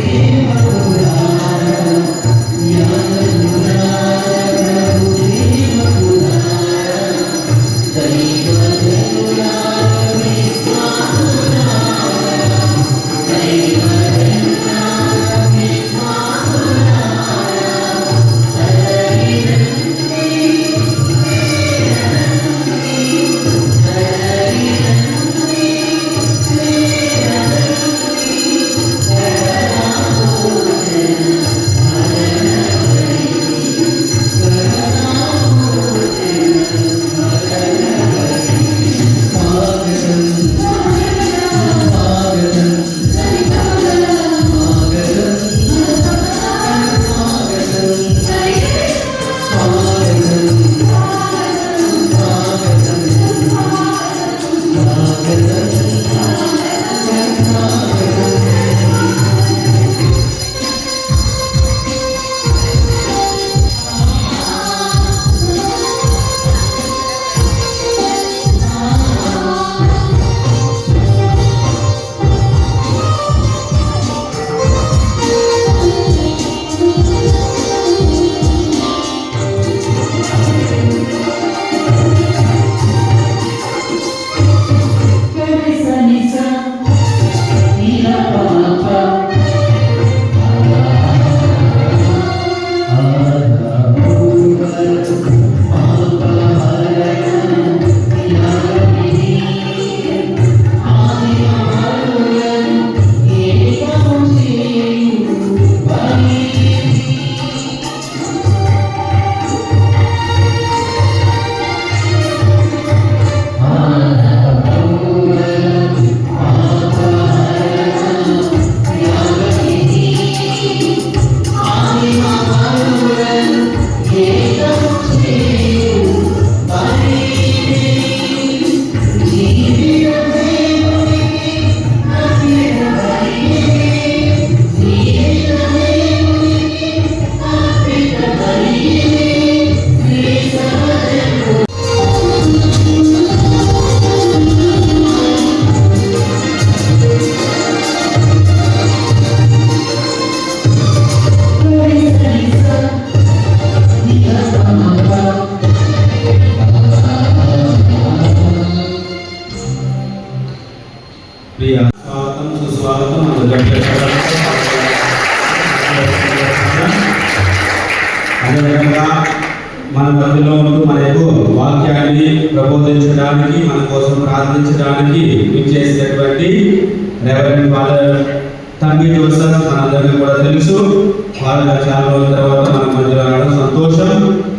cima.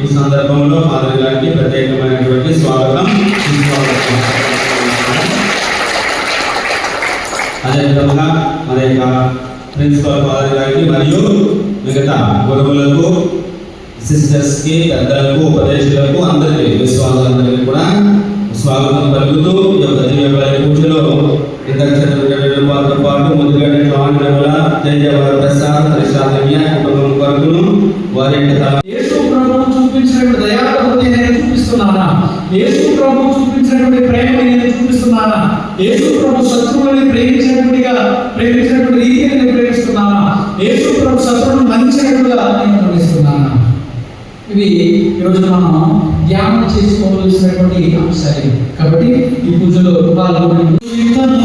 ఈ సందర్భంలో father గారికి ప్రత్యేకమైనటువంటి స్వాగతం. అదేవిధంగా మన యొక్క ప్రిన్సిపల్ ఫాదర్ గారికి మరియు మిగతా గురువులకు సిస్టర్స్కి పెద్దలకు ఉపదేశాలకు అందరికీ విశ్వాసాలందరికీ కూడా స్వాగతం పలుకుతూ ఈ యొక్క దివ్య పూజలో ఇద్దరు చంద్రుడి పాత్ర పాటు ముందుగా రావణ ప్రసాద్ కుటుంబం కొరకును వారి యొక్క చూపిస్తున్నానా? యేసు ప్రభు చూపించినటువంటి ప్రేమ నేను చూపిస్తున్నానా? యేసు ప్రభు శత్రువుని ప్రేమించినట్టుగా ప్రేమించినటువంటి రీతిని నేను ప్రేమిస్తున్నానా? యేసు ప్రభు శత్రువుని మంచినట్టుగా నేను ప్రేమిస్తున్నానా? ఇవి ఈరోజు మనం ధ్యానం చేసుకోవలసినటువంటి అంశాలు. కాబట్టి ఈ పూజలో పాల్గొని మీతోను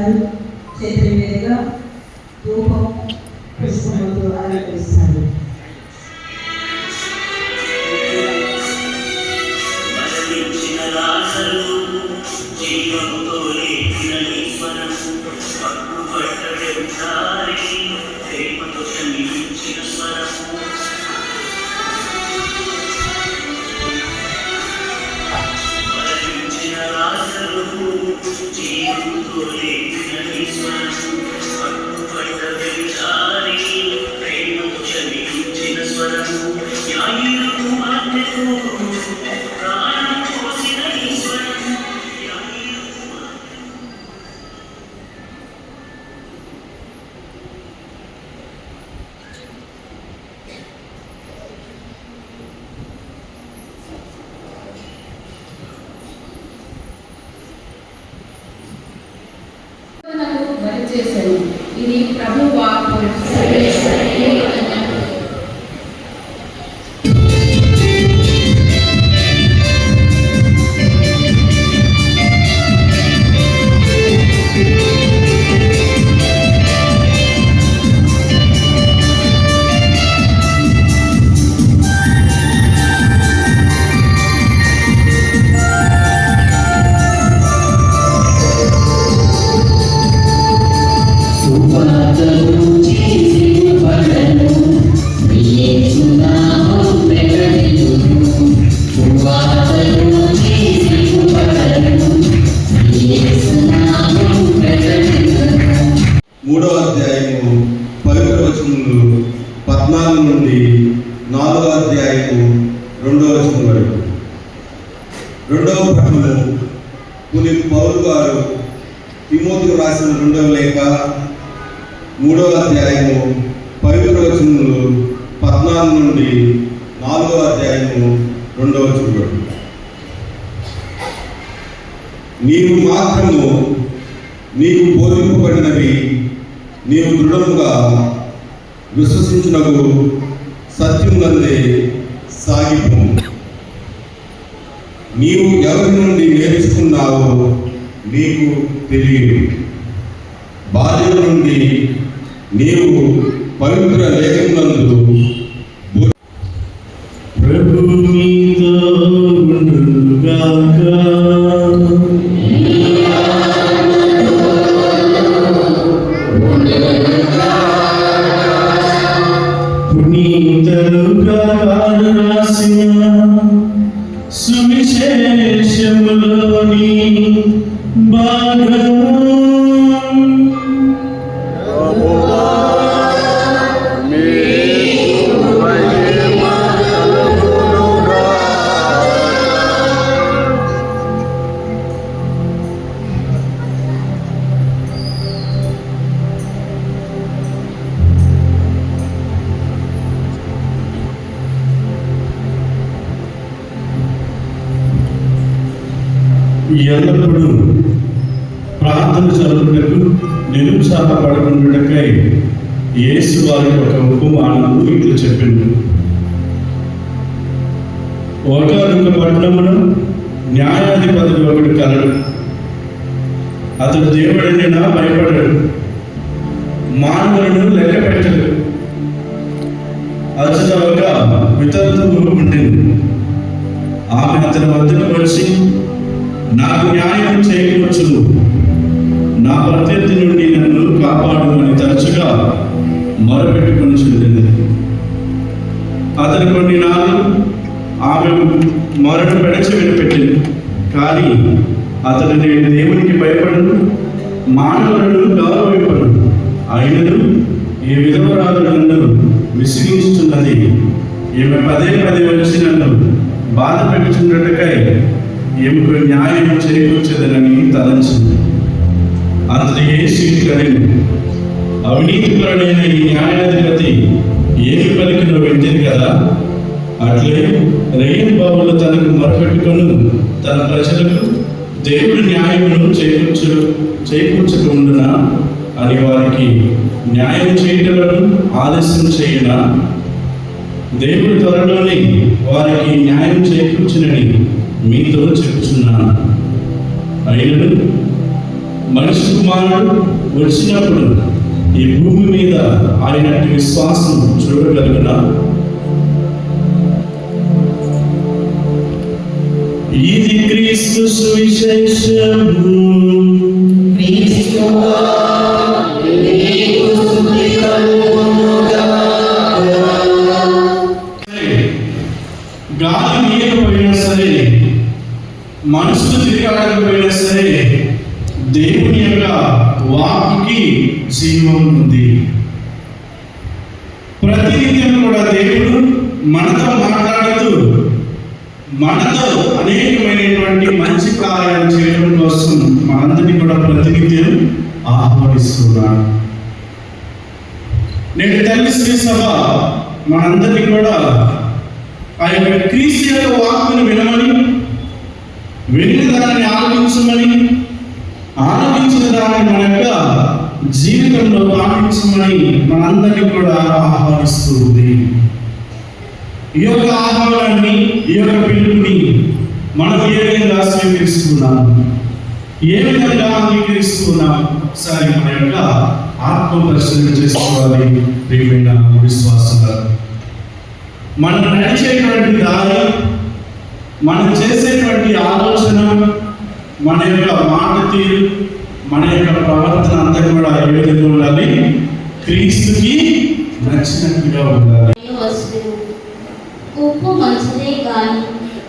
గారు చేతుల మీదుగా నీవు మాత్రము నీకు బోధింపబడినవి నీవు దృఢముగా విశ్వసించినకు సత్యమునందే సాగిపు నీవు ఎవరి నుండి నేర్చుకున్నావో నీకు తెలియదు. బాల్యం నుండి నీవు పవిత్ర లేఖనందు మానవులను లెక్క పెట్టడు అతడు ఒక వితంతువు ఉండేది ఆమె అతని వద్దకు వచ్చి నాకు న్యాయం చేయవచ్చును. నా ప్రత్యర్థి నుండి నన్ను కాపాడు అని తరచుగా మొరపెట్టుకుని చెందింది అతను కొన్ని నాళ్ళు ఆమె మొరను పెడచి వినిపెట్టింది కానీ అతడు నేను దేవునికి భయపడను మానవులను గౌరవింపను. ఆయనను ఈ విధవరాలు నన్ను విసిగించుతున్నది ఈమె పదే పదే వచ్చి నన్ను బాధ పెట్టుచున్నట్టుకై ఈమెకు న్యాయం చేకూర్చదనని తలంచింది. అంతటి యేసు ఇట్లనెను అవినీతిపరుడైన ఈ న్యాయాధిపతి ఏమి పలికిన వింటిది కదా అట్లే రెయిన్ బాబులు తనకు మొరపెట్టుకొని తన ప్రజలకు దేవుడి న్యాయమును చేకూర్చు చేకూర్చకుండా అని వారికి న్యాయం చేయటలను ఆలస్యం చేయునా? దేవుడి త్వరలోనే వారికి న్యాయం చేకూర్చునని మీతో చెప్తున్నాను. అయినను మనిషి కుమారుడు వచ్చినప్పుడు ఈ భూమి మీద ఆయన విశ్వాసం చూడగలుగునా? ఇది క్రీస్తు సువిశేషము. గాలి నీయకపోయినా సరే మనుషులు తిరగకపోయినా సరే దేవుని యొక్క వాక్కి జీవం ఉంది. ప్రతినిత్యం కూడా దేవుడు మనతో మాట్లాడుతూ మనతో అనేకమైనటువంటి మంచి కార్యాలు చేయడం కోసం మనందరినీ కూడా ప్రతినిత్యం ఆహ్వానిస్తున్నాడు. నేటి తల్లి శ్రీ సభ మనందరినీ కూడా ఆ యొక్క క్రీస్తు యొక్క వాక్కును వినమని విని దానిని ఆలోచించమని ఆలోచించిన దాన్ని మన యొక్క జీవితంలో పాటించమని మనందరినీ కూడా ఆహ్వానిస్తుంది ఈ యొక్క ఆహ్వానాన్ని ఈ యొక్క పిలుపుని మనం ఏ విధంగా స్వీకరిస్తున్నాం ఏ విధంగా అంగీకరిస్తున్నాం ఒకసారి మన యొక్క ఆత్మ పరిశీలన చేసుకోవాలి. ప్రియమైన విశ్వాసంగా మనం నడిచేటువంటి దారి మనం చేసేటువంటి ఆలోచన మన యొక్క మాట తీరు మన యొక్క ప్రవర్తన అంతా కూడా ఏ విధంగా ఉండాలి? క్రీస్తుకి నచ్చినట్టుగా ఉండాలి. వస్తువు? ఉప్పు మంచిదే కానీ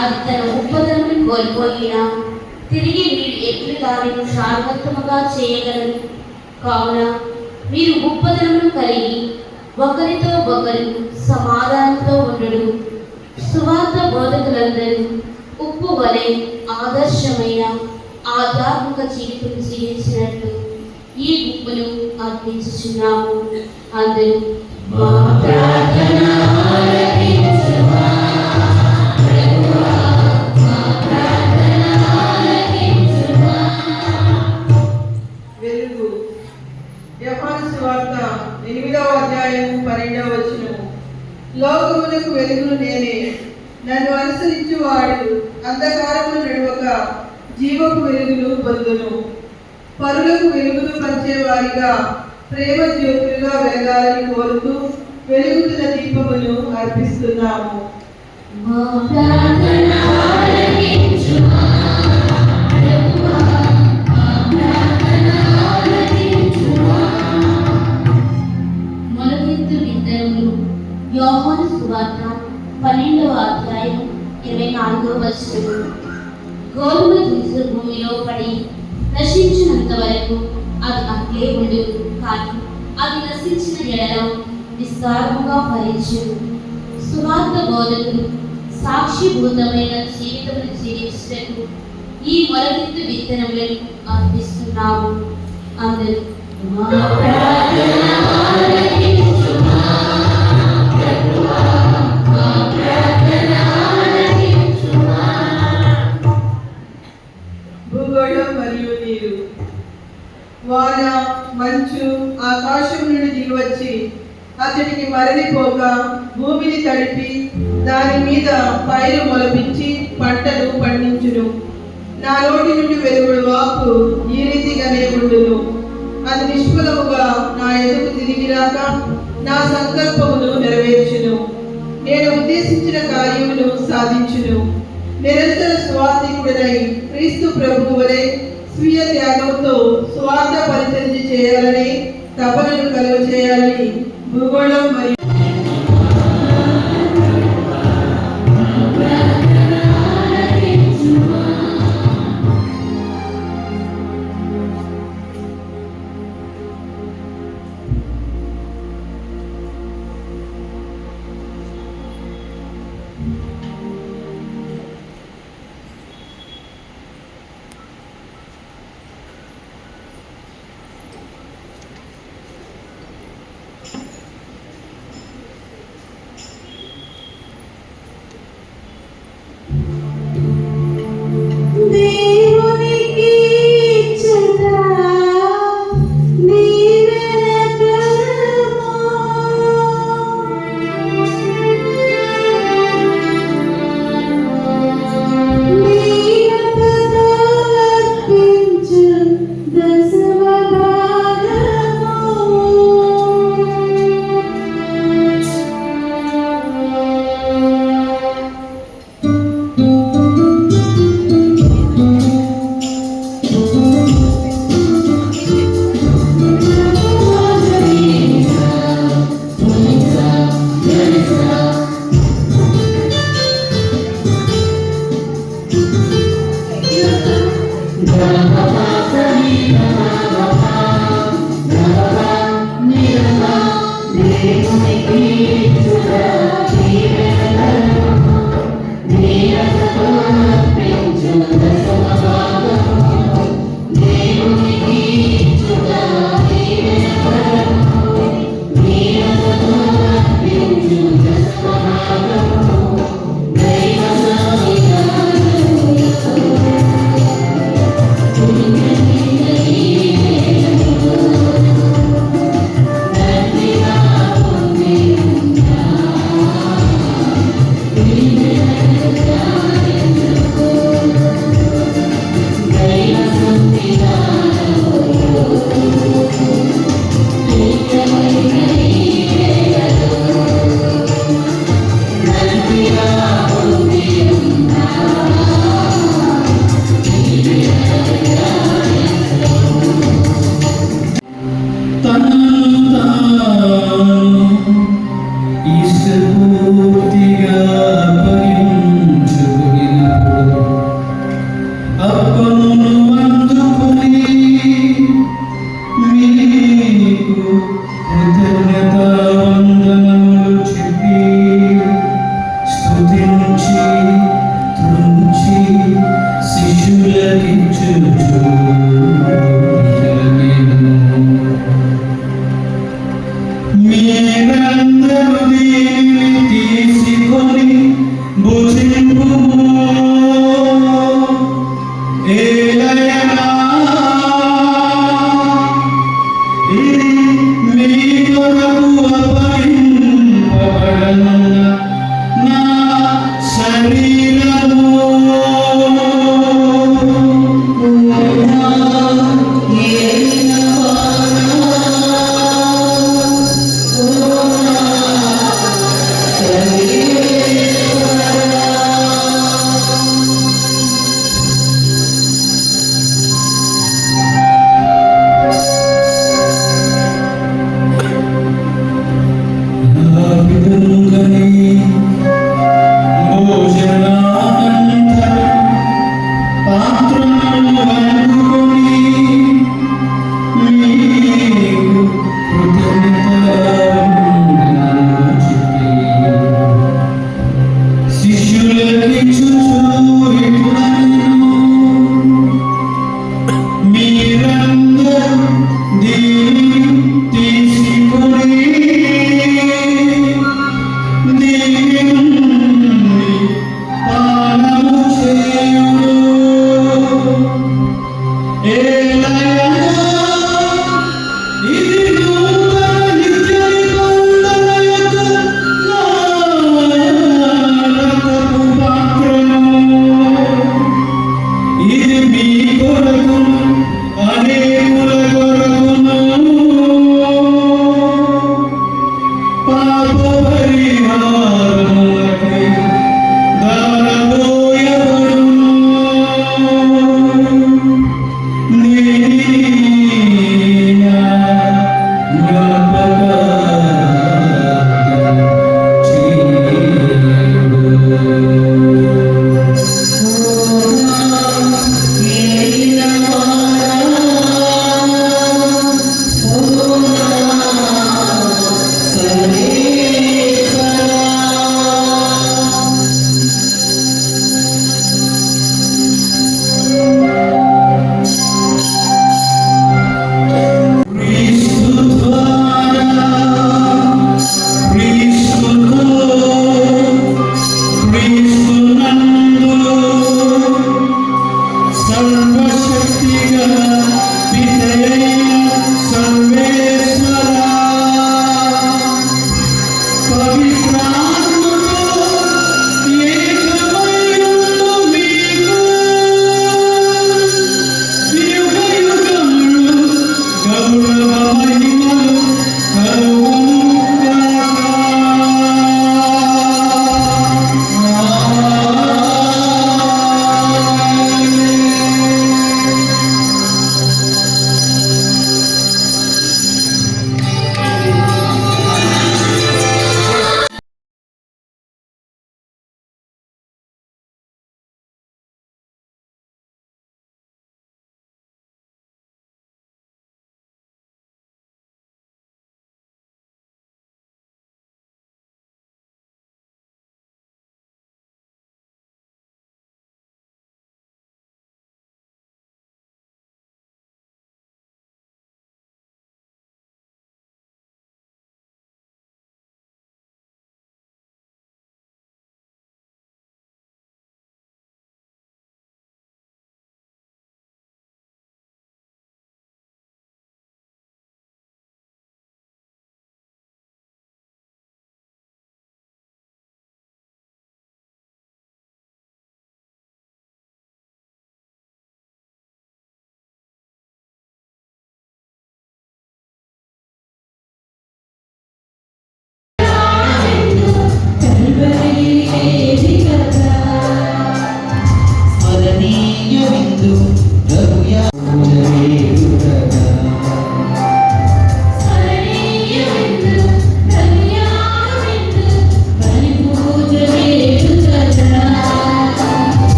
అది తన ఉప్పదనని కోల్పోయినా తిరిగి మీరు ఎట్లు దానిని సార్వత్రముగా చేయగలరు? కావున మీరు ఉప్పదనను కలిగి ఒకరితో ఒకరు సమాధానంతో ఉండడు సువార్త బోధకులందరూ ఉప్పు వలె ఆదర్శమైన ఆధ్యాత్మిక జీవితం జీవించినట్లు ఈ గుంపులు అర్పించుచున్నాము. అందరూ లోకమునకు వెలుగును నేనే. నన్ను అనుసరించు వాడు అంధకారము నడువక జీవపు వెలుగును పొందును. పరులకు వెలుగును పంచేవారిగా ప్రేమ జ్యోతులుగా వెలగాలని కోరుతూ వెలుగుతున్న దీపమును అర్పిస్తున్నాము. మా ప్రార్థన నాలుగవ గోధుమ గింజ భూమిలో పడి నశించినంత వరకు అది అట్లే ఉండు. కానీ అది నశించిన ఎడలో విస్తారముగా ఫలించును సువార్త బోధకులు సాక్షిభూతమైన జీవితమును జీవించటకు ఈ మొలకెత్తు విత్తనములను అర్పిస్తున్నాము అందరూ ఆకాశం నుండి దిగివచ్చి అతడికి మరలిపోక భూమిని తడిపి దాని మీద పైరు మొలపించి పంటలు పండించును. నా నోటి నుండి వెలువడు వాకు ఈ రీతిగానే ఉండును. అది నిష్ఫలముగా నా ఎదుగు తిరిగి రాక నా సంకల్పమును నెరవేర్చును. నేను ఉద్దేశించిన కార్యమును సాధించును. నిరంతర స్వార్థికుడనై క్రీస్తు ప్రభువు స్వీయ త్యాగంతో స్వార్థ పరిచర్య చేయాలని తపనను కలుగ చేయాలని భూగోళం మరియు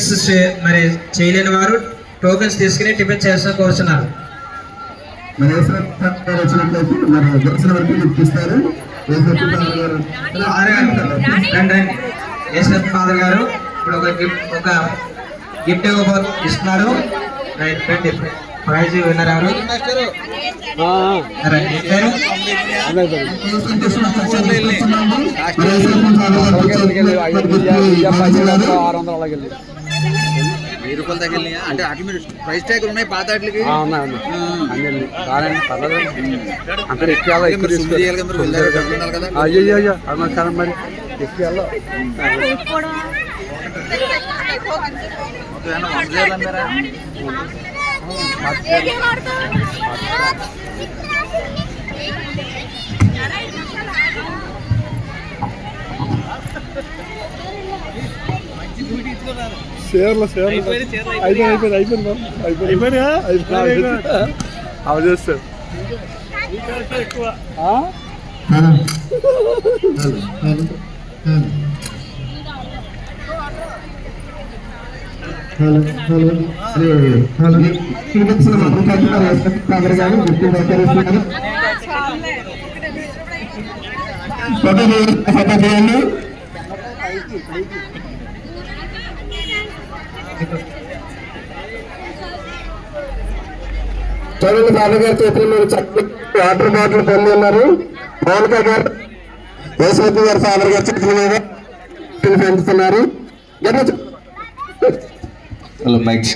టిఫిన్స్ మరి చేయలేని వారు టోకెన్స్ తీసుకుని టిఫిన్ చేస్తూ కోరుతున్నారు మరి వచ్చినట్లయితే మరి దర్శనం వరకు రండి యేసప్ ఫాదర్ గారు? ఇప్పుడు ఒక గిఫ్ట్ ఒక గిఫ్ట్ ఇస్తున్నారు. రైట్ రండి. ప్రైజ్ విన్నర్ ఎవరు? రండి. మీ పేరు? వెయ్యి రూపాయలు తగిలినాయా? అంటే అట్లా మీరు ప్రైస్ ట్యాగులు ఉన్నాయి పాత ఎక్కాలా మీరు సుమ్ము చేయాలి కదా, మీరు వెళ్ళారు డబ్బులు ఉండాలి కదా. అయ్యో అయ్యో మరి? షేర్లు షేర్లు అయిపోయింది అయిపోయింది అయిపోయింది అయిపోయింది అయిపోయింది అవి చేస్తారు హలో హలో హలో చూపించిన చూడండి ఫాదర్ గారి చేతులు మీరు చక్కటి వాటర్ బాటిల్ పొంది ఉన్నారు. మౌనిక గారు యేసోపి గారు ఫాదర్ గారి చేతుల మీద పెంచుతున్నారు హలో మైక్